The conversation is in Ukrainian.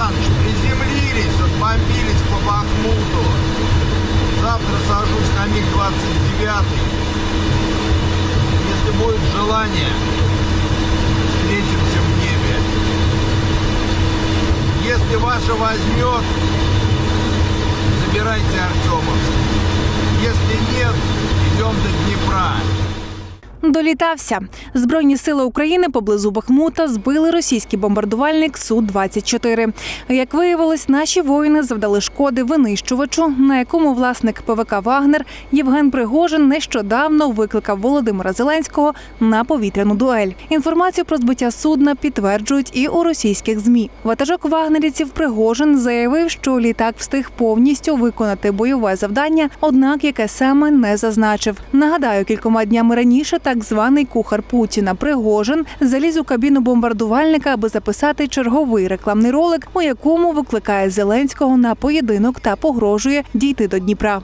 Саныч, приземлились, отбомбились по Бахмуту. Завтра сажусь на МиГ-29. Если будет желание, встретимся в небе. Если ваша возьмет, забирайте Артемовск. Если нет, идем до Днепра. Долітався. Збройні сили України поблизу Бахмута збили російський бомбардувальник Су-24. Як виявилось, наші воїни завдали шкоди винищувачу, на якому власник ПВК Вагнер Євген Пригожин нещодавно викликав Володимира Зеленського на повітряну дуель. Інформацію про збиття судна підтверджують і у російських змі. Ватажок вагнерівців Пригожин заявив, що літак встиг повністю виконати бойове завдання, однак яке саме не зазначив. Нагадаю, кількома днями раніше так званий кухар Путіна Пригожин заліз у кабіну бомбардувальника, аби записати черговий рекламний ролик, у якому викликає Зеленського на поєдинок та погрожує дійти до Дніпра.